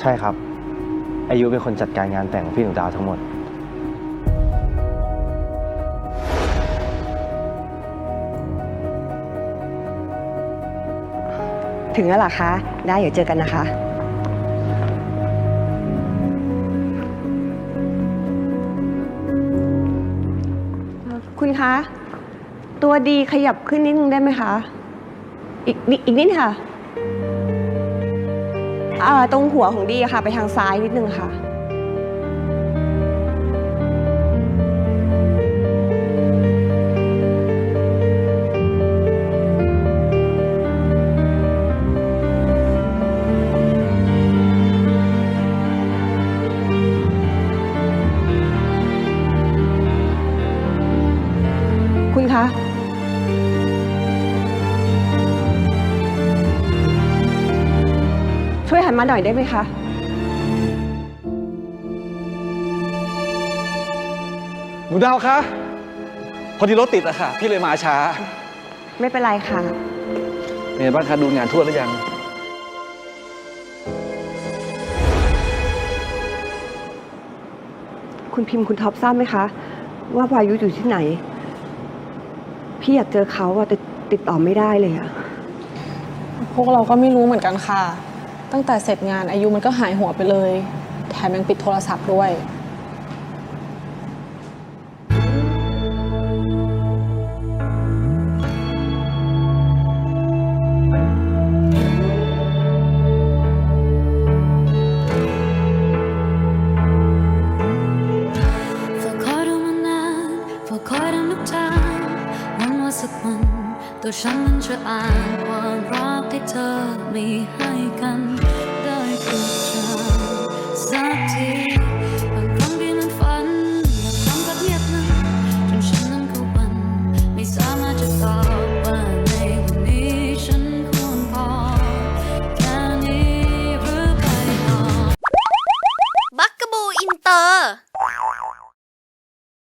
ใช่ครับ อายุเป็นคนจัดการงานแต่งของพี่หนูดาวทั้งหมด ถึงแล้วเหรอคะ ได้เดี๋ยวเจอกันนะคะ คุณคะ ตัวดีขยับขึ้นนิดนึงได้ไหมคะ อีกนิดอีกนิดค่ะ อ่าตรงหัวของดีอะค่ะ ไปทางซ้ายนิดนึงค่ะ คุณคะ ช่วยหันมาหน่อยได้ไหมคะ หนูดาวคะ พอดีรถติดอะค่ะ พี่เลยมาช้า ไม่เป็นไรค่ะ เป็นไงบ้างคะดูงานทั่วหรือยัง คุณพิมพ์คุณท็อปทราบไหมคะ ว่าวายุอยู่ที่ไหน พี่อยากเจอเขาอะแต่ติดต่อไม่ได้เลยอะพวกเราก็ไม่รู้เหมือนกันค่ะ ตั้งแต่เสร็จงานอายุมันก็หายหัวไปเลย แถมยังปิดโทรศัพท์ด้วยฝ้าคอยดูมานานฝ้าคอยทำทุกทางหวังว่าสักวันตัวฉันนั้นจะอ่านความรักที่เธอมีให้กัน